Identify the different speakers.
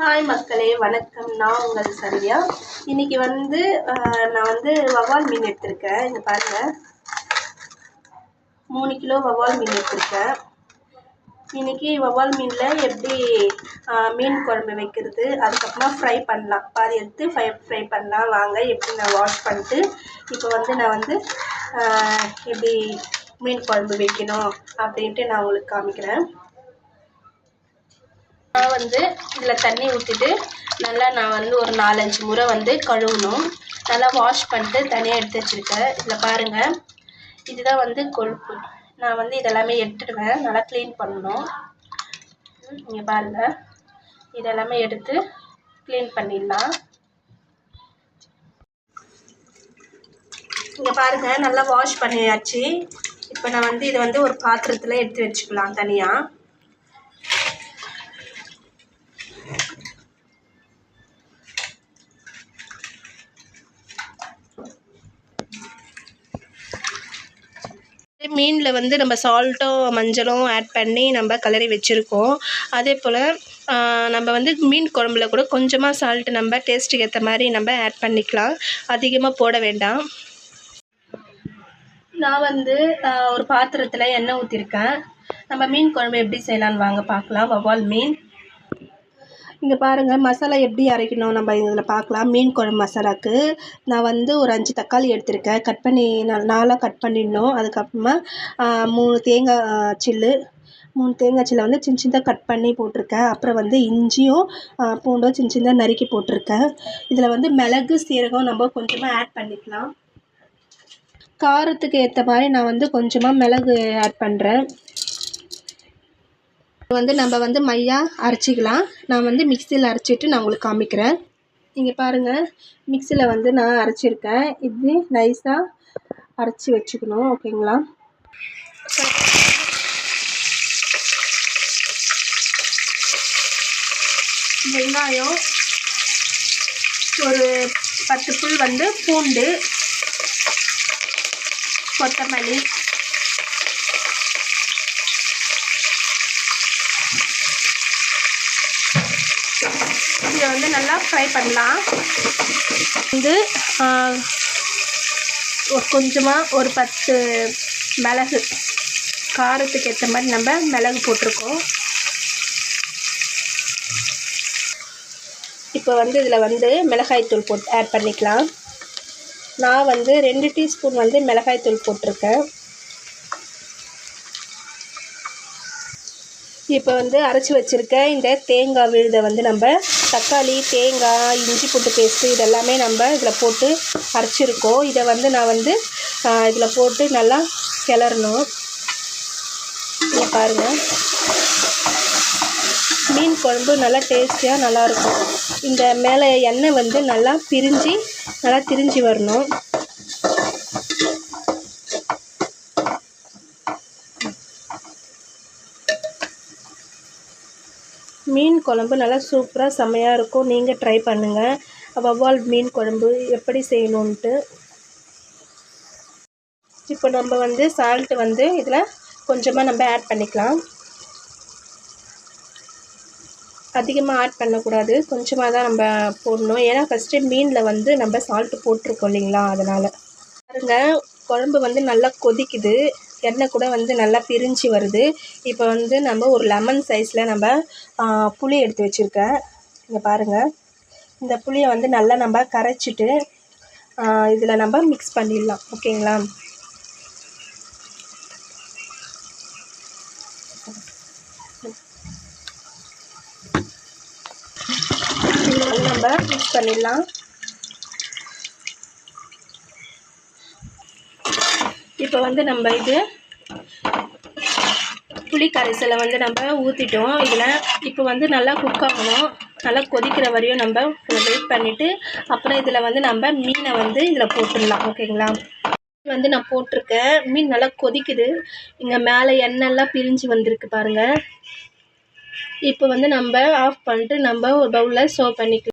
Speaker 1: Hi மக்களே வணக்கம். நான் உங்கள் சந்தியா. இன்றைக்கி வந்து நான் வந்து வவ்வால் மீன் எடுத்திருக்கேன். இங்கே பாருங்கள் மூணு கிலோ வவ்வால் மீன் எடுத்திருக்கேன். இன்றைக்கி வவ்வால் மீனில் எப்படி மீன் குழம்பு வைக்கிறது அதுக்கப்புறமா ஃப்ரை பண்ணலாம். பாதி எடுத்து ஃப்ரை ஃப்ரை பண்ணலாம். வாங்க எப்படி நான் வாஷ் பண்ணிட்டு இப்போ வந்து நான் வந்து எப்படி மீன் குழம்பு வைக்கணும் அப்படின்ட்டு நான் உங்களுக்கு காமிக்கிறேன். நான் வந்து இதில் தண்ணி ஊற்றிட்டு நல்லா நான் வந்து ஒரு நாலஞ்சு முறை வந்து கழுவணும். நல்லா வாஷ் பண்ணிட்டு தனியாக எடுத்து வச்சுருக்கேன். இதில் பாருங்கள் இதுதான் வந்து கொழுப்பு. நான் வந்து இதெல்லாமே எடுத்துடுவேன். நல்லா க்ளீன் பண்ணணும். இங்கே பாருங்கள் இதெல்லாமே எடுத்து க்ளீன் பண்ணிடலாம். இங்கே பாருங்கள் நல்லா வாஷ் பண்ணியாச்சு. இப்போ நான் வந்து இதை வந்து ஒரு பாத்திரத்தில் எடுத்து வச்சுக்கலாம் தனியாக மீனில் வந்து நம்ம சால்ட்டும் மஞ்சளும் ஆட் பண்ணி நம்ம கலரி வச்சுருக்கோம். அதே போல் நம்ம வந்து மீன் குழம்புல கூட கொஞ்சமாக சால்ட்டு நம்ம டேஸ்ட்டுக்கு ஏற்ற மாதிரி நம்ம ஆட் பண்ணிக்கலாம். அதிகமாக போட வேண்டாம். நான் வந்து ஒரு பாத்திரத்தில் எண்ணெய் ஊற்றிருக்கேன் நம்ம மீன் குழம்பு எப்படி செய்யலான்னு வாங்க பார்க்கலாம். வவ்வால் மீன். இங்கே பாருங்கள் மசாலா எப்படி அரைக்கணும்? நம்ம இதில் பார்க்கலாம் மீன் குழம்பு மசாலாவுக்கு நான் வந்து ஒரு அஞ்சு தக்காளி எடுத்திருக்கேன். கட் பண்ணி நாலாக கட் பண்ணிடணும். அதுக்கப்புறமா மூணு தேங்காய் சில்லு மூணு தேங்காய் சில்லை வந்து சின்ன சின்னதாக கட் பண்ணி போட்டிருக்கேன். அப்புறம் வந்து இஞ்சியும் பூண்டும் சின்ன சின்னதாக நறுக்கி போட்டிருக்கேன். இதில் வந்து மிளகு சீரகம் நம்ம கொஞ்சமாக ஆட் பண்ணிக்கலாம். காரத்துக்கு ஏற்ற மாதிரி நான் வந்து கொஞ்சமாக மிளகு ஆட் பண்ணுறேன் வந்து நம்ம வந்து மையாக அரைச்சிக்கலாம். நான் வந்து மிக்சியில் அரைச்சிட்டு நான் உங்களுக்கு காமிக்கிறேன். நீங்கள் பாருங்கள் மிக்சியில் வந்து நான் அரைச்சிருக்கேன். இது நைஸாக அரைச்சி வச்சுக்கணும் ஓகேங்களா வெங்காயம் ஒரு பத்து புல் வந்து பூண்டு கொத்தமல்லி இதை வந்து நல்லா ஃப்ரை பண்ணலாம். வந்து கொஞ்சமாக ஒரு பத்து மிளகு காரத்துக்கு ஏற்ற மாதிரி நம்ம மிளகு போட்டிருக்கோம். இப்போ வந்து இதில் வந்து மிளகாய்த்தூள் போட்டு ஆட் பண்ணிக்கலாம். நான் வந்து ரெண்டு டீஸ்பூன் வந்து மிளகாய்த்தூள் போட்டிருக்கேன். இப்போ வந்து அரைச்சி வச்சுருக்க இந்த தேங்காய் விழுதை வந்து நம்ம தக்காளி தேங்காய் இஞ்சி புட்டு பேஸ்ட்டு இதெல்லாமே நம்ம இதில் போட்டு அரைச்சிருக்கோம். இதை வந்து நான் வந்து இதில் போட்டு நல்லா கிளறணும். இங்கே பாருங்கள் மீன் குழம்பு நல்லா டேஸ்டியாக நல்லாயிருக்கும். இந்த மேலே எண்ணெய் வந்து நல்லா பிரிஞ்சு நல்லா திரிஞ்சு வரணும். மீன் குழம்பு நல்லா சூப்பராக செம்மையாக இருக்கும். நீங்கள் ட்ரை பண்ணுங்கள் வவ்வால் மீன் குழம்பு எப்படி செய்யணுன்ட்டு இப்போ நம்ம வந்து சால்ட்டு வந்து இதில் கொஞ்சமாக நம்ம ஆட் பண்ணிக்கலாம். அதிகமாக ஆட் பண்ணக்கூடாது. கொஞ்சமாக தான் நம்ம போடணும். ஏன்னா ஃபஸ்ட்டு மீனில் வந்து நம்ம சால்ட்டு போட்டிருக்கோம் இல்லைங்களா? அதனால். பாருங்கள் குழம்பு வந்து நல்லா கொதிக்குது. எண்ணெய் கூட வந்து நல்லா பிரிஞ்சு வருது. இப்போ வந்து நம்ம ஒரு லெமன் சைஸில் நம்ம புளி எடுத்து வச்சுருக்கேன். இங்கே பாருங்கள் இந்த புளியை வந்து நல்லா நம்ம கரைச்சிட்டு இதில் நம்ம மிக்ஸ் பண்ணிடலாம். ஓகேங்களா? நம்ம மிக்ஸ் பண்ணிடலாம். இப்போ வந்து நம்ம இது புளி கரைசலை வந்து நம்ம ஊற்றிட்டோம் இதில் இப்போ வந்து நல்லா குக் ஆகணும். நல்லா கொதிக்கிற வரையும் நம்ம வெயிட் பண்ணிவிட்டு அப்புறம் இதில் வந்து நம்ம மீனை வந்து இதில் போட்டுடலாம். ஓகேங்களா? வந்து நான் போட்டிருக்கேன். மீன் நல்லா கொதிக்குது. இங்கே மேலே எண்ணெய்லாம் பிரிஞ்சு வந்திருக்கு பாருங்கள் இப்போ வந்து நம்ம ஆஃப் பண்ணிட்டு நம்ம ஒரு பவுலில் சர்வ் பண்ணிக்கலாம்.